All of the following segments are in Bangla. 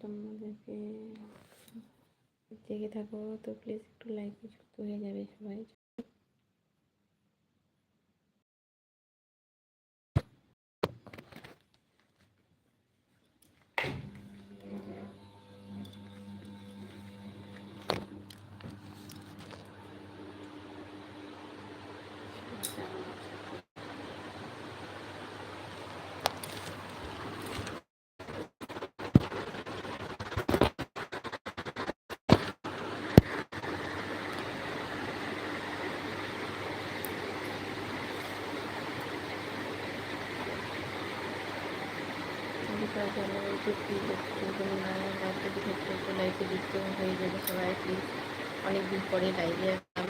তোমাদেরকে জেগে থাকো। তো প্লিজ একটু লাইক যুক্ত হয়ে যাবে সবাই। লাইফে যুক্ত হয়ে যাবে সবাই প্লিজ অনেকদিন পরে লাইভে আসলাম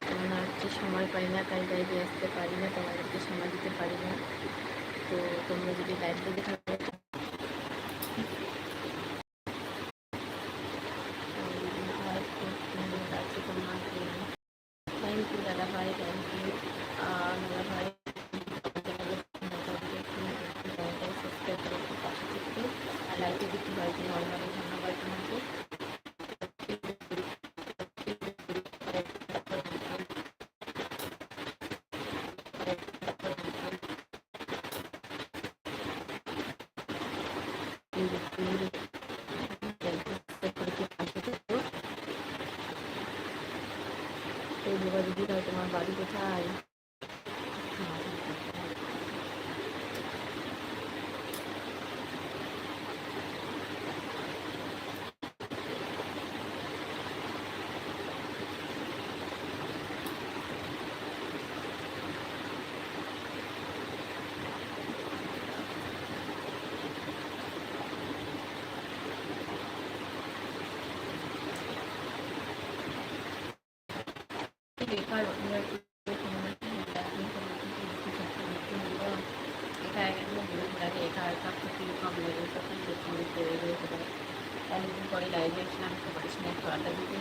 কারণ হচ্ছে সময় পাই না তাই লাইভে আসতে পারি না তোমাদেরকে সময় দিতে পারি না তো তোমরা যদি লাইভ দেখে থাকো থ্যাংক ইউ দাদা ভাই থ্যাংক ইউ দাদা ভাই সাবস্ক্রাইব করে একটু পাশে থাকতে আর লাইভে দিতে হয় জন্য অনেক অনেক ধন্যবাদ তোমাকে এই বাবা দিদি ভাই তোমার বাড়ি কোথায় বেকার অন্য একা একদম বিরোধ লাগে একা একা খুবই কম লাগে তখন প্রচুর করে রয়েছে অনেকদিন পরে লাইভে আসলাম তোমাদের সঙ্গে একটু আড্ডা দিতে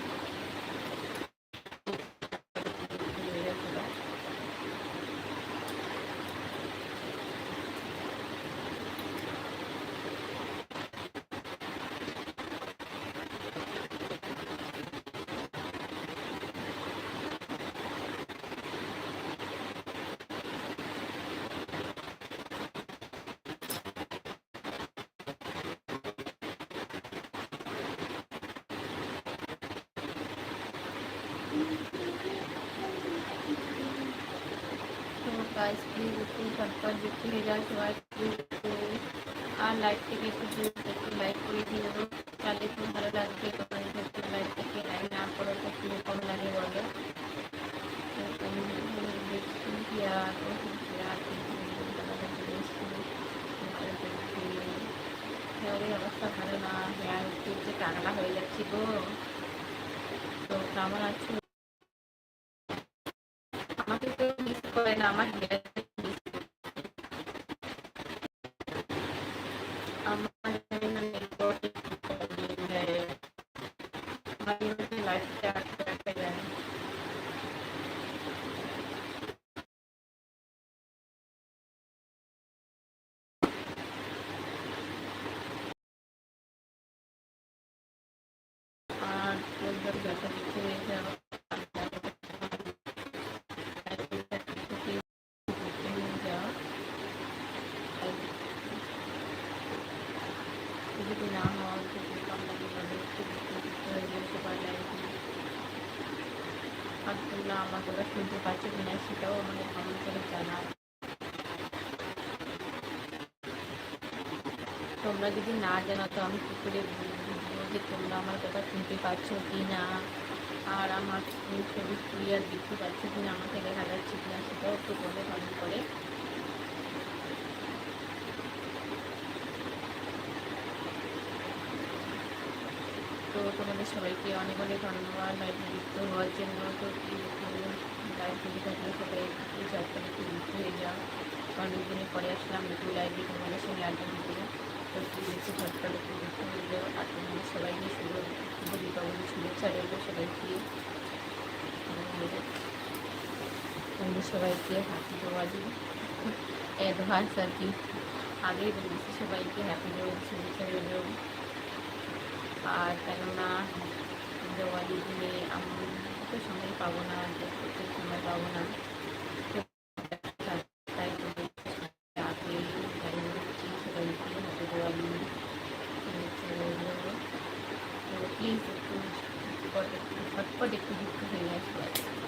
তো গাইস প্লিজ একটু ঝটপট যুক্ত হয়ে যাও সবাই প্লিজ আর লাইক থেকে একটু একটু লাইক করে দিও তাহলে খুব ভালো লাগবে তোমাদের একটু লাইক থেকে লাইক না করো তো কম লাগে বলো হেয়ারের অবস্থা ভালো না হেয়ার যে টাকলা হয়ে যাচ্ছে গো তো কেমন আছো আমার হেয়ার যদি না হয় তোমরা আমার কথা শুনতে পাচ্ছ কিনা সেটাও আমাদের কমেন্ট করে জানাও তোমরা যদি না জানো, তো আমি কী করে বুঝব যে তোমরা আমার কথা শুনতে পাচ্ছ কি না? আর আমার ছবি ক্লিয়ার দেখতে পাচ্ছ কি না? আমাকে দেখা যাচ্ছে কিনা সেটাও একটু বলে কমেন্ট করে। তোমাদের সবাইকে অনেক অনেক ধন্যবাদ। লাইভ যুক্ত হওয়ার জন্য। তো থেকে থাকলে সবাই একটু চারটা একটু যুক্ত হয়ে যাও অনেকদিনের পরে আসলাম একটু লাইভে তোমাদের সঙ্গে আড্ডা দিতে। তো প্লিজ একটু ঝটপট একটু যুক্ত হয়ে যাও। আর তোমাদের সবাইকে শুভ শুভ দীপাবলি শুভেচ্ছা রইল সবাইকে। তোমাদের সবাইকে হ্যাপি দিওয়ালি অ্যাডভান্স আর কি। আগেই বলেছি সবাইকে হ্যাপি দিওয়ালি শুভেচ্ছা রইল। আর কেননা দেওয়ালি দিনে আমি তো সময় পাবো না করতে সময় পাবো না। তাই প্লিজ একটু ঝটপট একটু হয়ে আসবে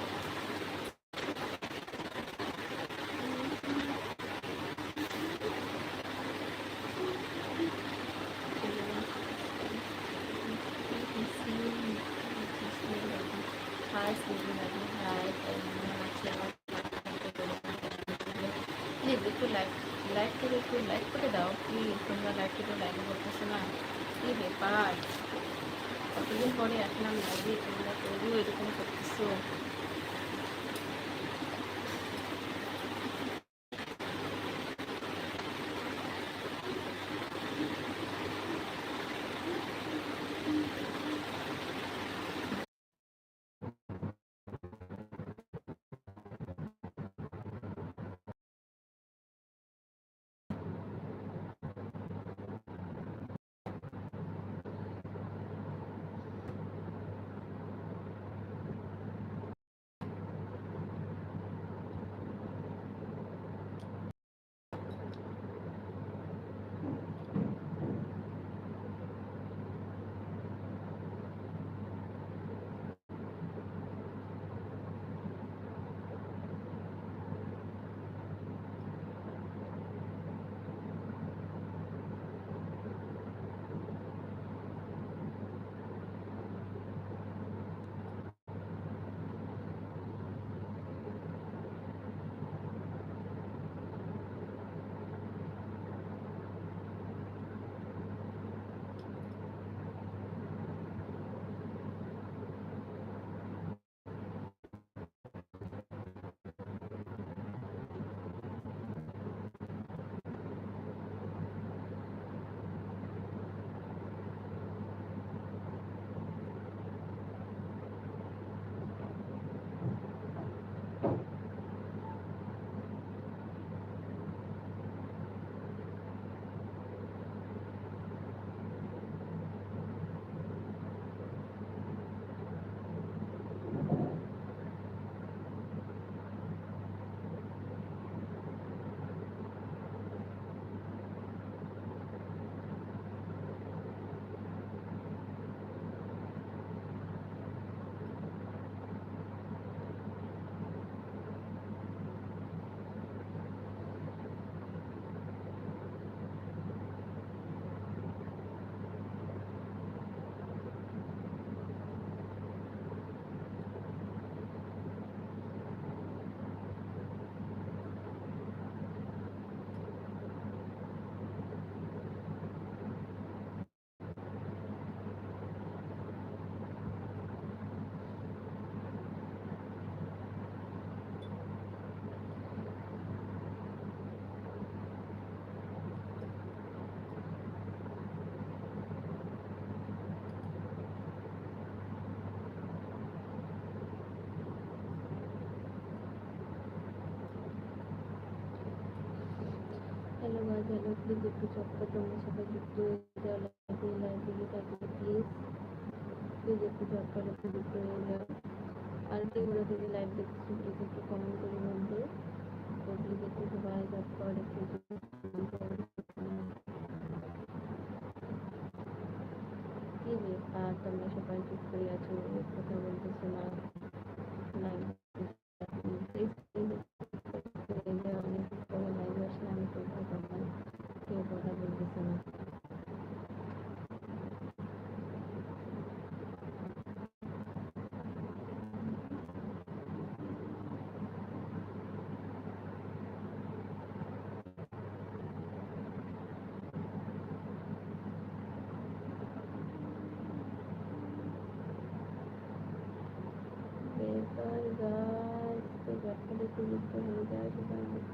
হ্যালো গাইজ হ্যালো প্লিজ একটু চটপট তোমরা সবাই যুক্ত হয়ে যাও লাইভে লাইভে থাকবে প্লিজ প্লিজ একটু চটপট একটু যুক্ত হয়ে যাও। আর কি করে থেকে লাইভ দেখছি প্লিজ একটু কমেন্ট করে বলবে তো প্লিজ একটু সবাই চটপট একটু কি ব্যাপার, তোমরা সবাই চুপ করে আছো? কথা বলতেছো না। Live natutulog ka na dahil dahil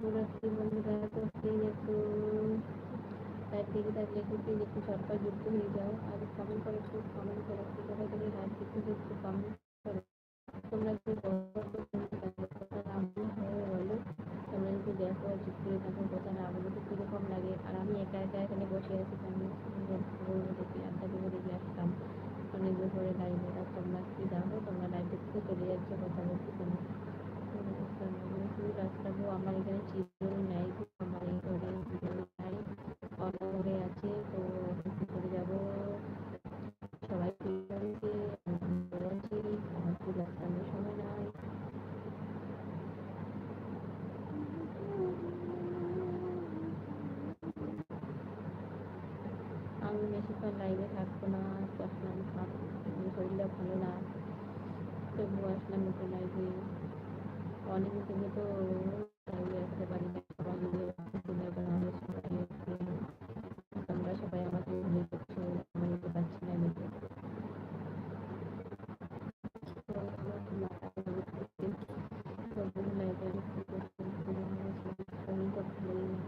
তোমরা কি বন্ধুরা তো প্লিজ একটু লাইভ থেকে থাকলে একটু প্লিজ একটু সরকার যুক্ত হয়ে যাও আর কমেন্ট করে একটু কমেন্ট করে একটু কোথায় তুমি লাইভ দেখতে একটু কমেন্ট করে তোমরা একটু বলো তোমরা দেখো যুক্ত হয়ে থাকো কোথায় না বলো তো কীরকম লাগে আর আমি একা একা এখানে বসে আছি আমি বলব দেখি আড্ডা দেবো দেখি আসতাম অনেক দুপুরে লাইভে তোমরা কি দেখো তোমরা লাইভ দেখতে চলে যাচ্ছে কথা বলতে কোনো রাস্তাগুলো আমার এখানে চিরল অনেক থেকে তো লাইভে আসতে পারি না সবাই মিলে দিনের বেলা আমরা সবাই এসে তোমরা সবাই আমাকে ভুলে যাচ্ছো আমি নিতে পারছি না নিতে তবু লাইভে শরীরটা ভালোই না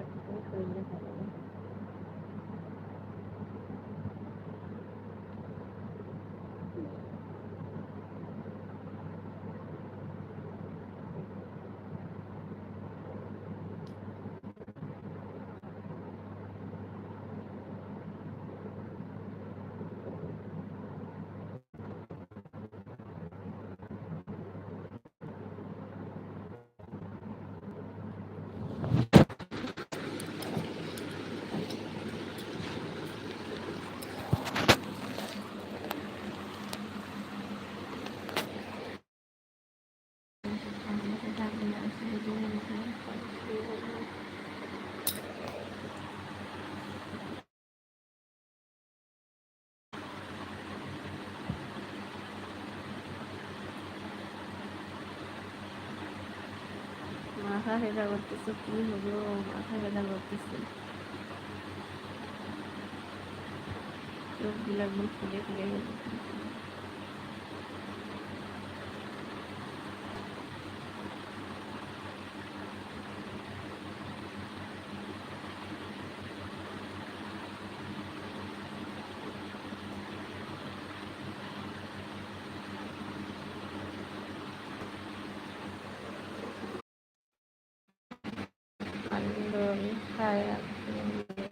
একদমই শরীরটা ভালো না মাথা ব্যথা করতেছে কি হলো মাথা ব্যথা করতেছে চোখগুলো একদম ফুলে ফুলে গেছে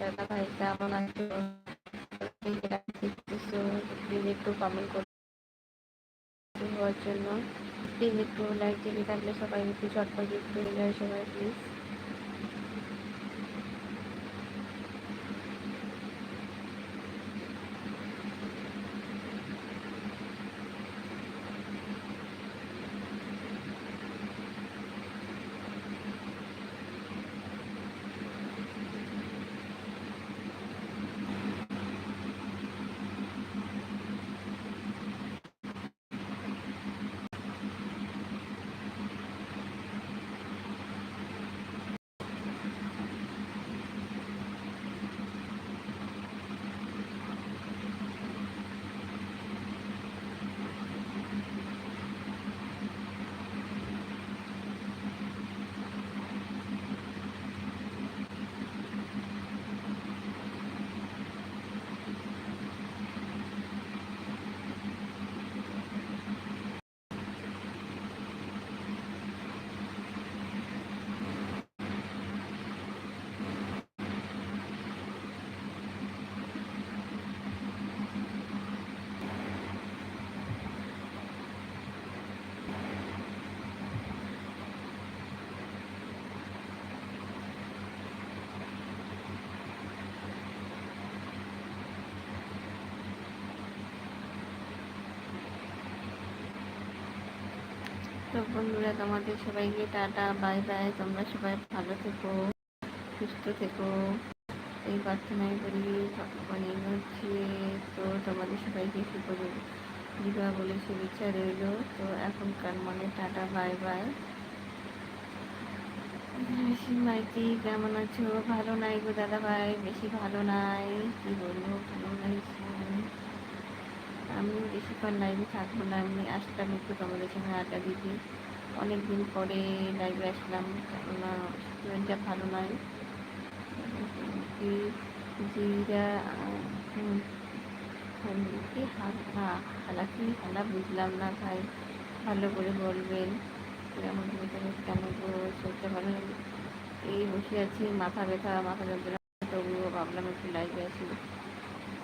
দাদা ভাই কেমন আছো একটু কমেন্ট হওয়ার জন্য প্লিজ একটু লাইক দিয়ে থাকলে সবাই একটু চটপট একটু যায় সবাই প্লিজ তো বন্ধুরা, তোমাদের সবাইকে টাটা, বাই বাই, তোমরা সবাই ভালো থেকো, সুস্থ থেকো। এই প্রার্থনাই করি ভগবানের হচ্ছে। তো তোমাদের সবাইকে শুভ দীপাবলি শুভেচ্ছা রইল। তো এখনকার মনে টাটা, বাই বাই। বেশি মাইতি, কেমন আছো? ভালো নাই গো দাদা ভাই বেশি ভালো নাই। কি বলব, ভালো নাই আমি বেশিক্ষণ লাইভে থাকব না, আমি আসতাম একটু তোমাদের সঙ্গে আড্ডা দিতে। অনেক দিন পরে লাইভে আসলাম, কেননা শরীরটা ভালো নয়। জিরা কি হালা কি হালা বুঝলাম না ভাই, ভালো করে বলবেন। কেমন কেন শরীরটা ভালো এই বসে আছি, মাথা ব্যথা, মাথা যন্ত্রণা, তবুও ভাবলাম একটু লাইভে আসি।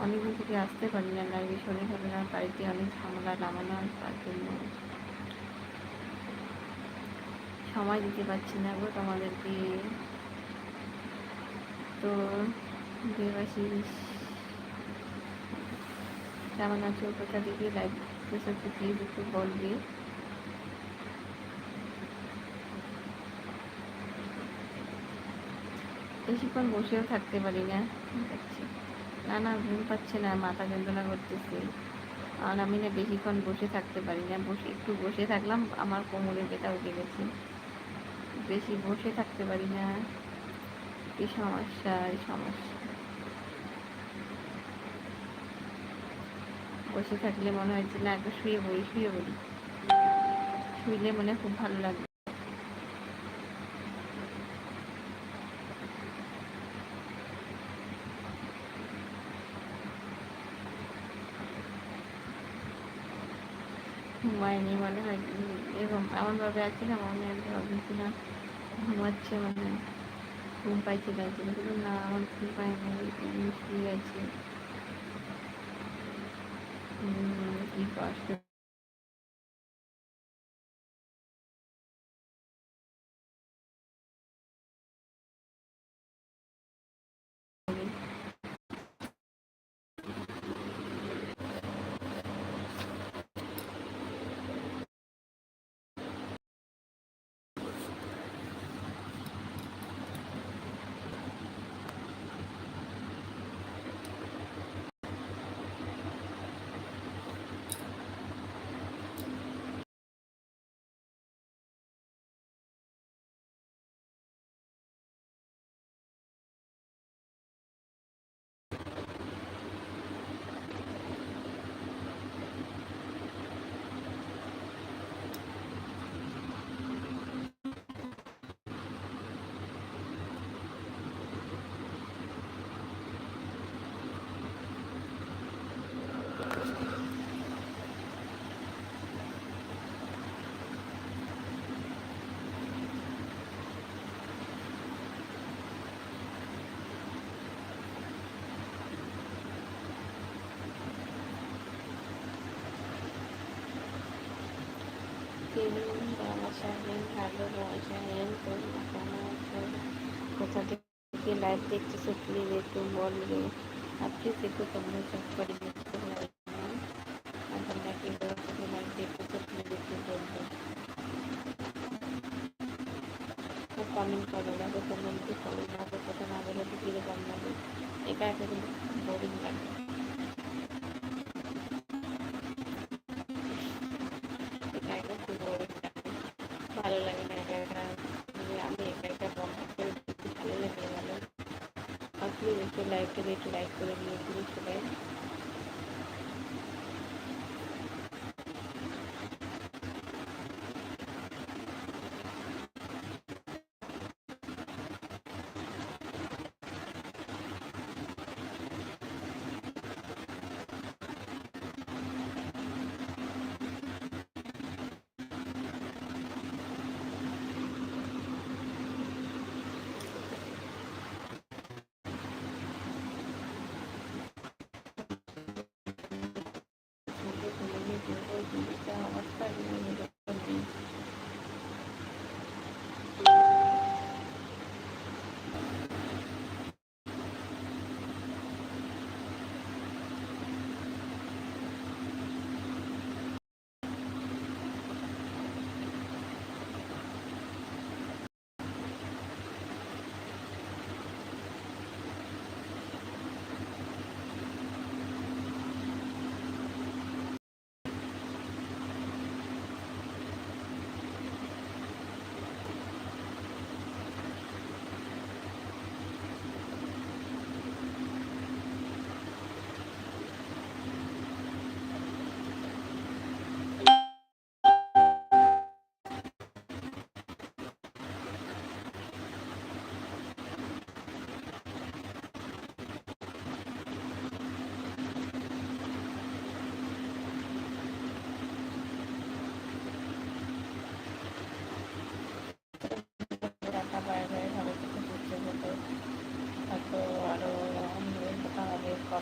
অনেকদিন থেকে আসতে পারি না লাইভে শরীর ভালো না, বাড়িতে অনেক ঝামেলা নামানো তার জন্য সময় দিতে পারছি না গো তোমাদেরকে। তো দেবাশিস কেমন আছো কোথা থেকে লাইভ এসেছ প্লিজ একটু বলবে। বেশিক্ষণ বসেও থাকতে পারি না দেখছি না না, ঘুম পাচ্ছে না, মাথা যন্ত্রণা করতেছে। আর আমি না বেশিক্ষণ বসে থাকতে পারি না, বসে, একটু বসে থাকলাম, আমার কোমরে ব্যথা উঠে গেছে। বেশি বসে থাকতে পারি না। কি সমস্যা, এই সমস্যা। বসে থাকলে মনে হয় যে না, একটু শুয়ে পড়ি শুয়ে পড়ি। শুইলে মনে খুব ভালো লাগবে। ঘুমায়নি মনে হয় উম, এরকম এমনভাবে আছি না মনে হয় কিনা ঘুমাচ্ছে মানে ঘুম পাইছে লাগছে কিন্তু না আমার ঘুম পাইনি না এমনি শুয়ে আছে কি কষ্ট তিনি বাসাহেন ভালো বাসাহেন তোমরা কেমন আছো কোথা থেকে লাইভ দেখতেছো প্লিজ একটু বলবে। আর প্লিজ একটু তোমরা চেক করে দেখতে কি কমেন্ট করো না কমেন্ট করো, না কথা না বলে কীরকম লাগে। এটা একটা বোরিং লাগে। আপনি একটু লাইক করে একটু লাইক করে দিয়ে প্লিজ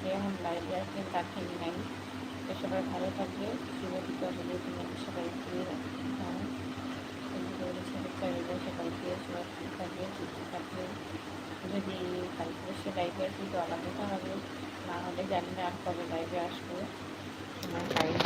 আগে এখন লাইভে আসবেন তার ঠিক নাই। তো সবাই ভালো থাকবে। শুভ দীপাবলি তোমাদের সবাইকে। হ্যাঁ। চাইলে সবাইকে। সবাই ভালো থাকবে, সুস্থ থাকবে যদি কালকে সে লাইভে আসবে তো আলাদা হবে না হলে জানি না আর কবে লাইভে আসব। সময় টাইম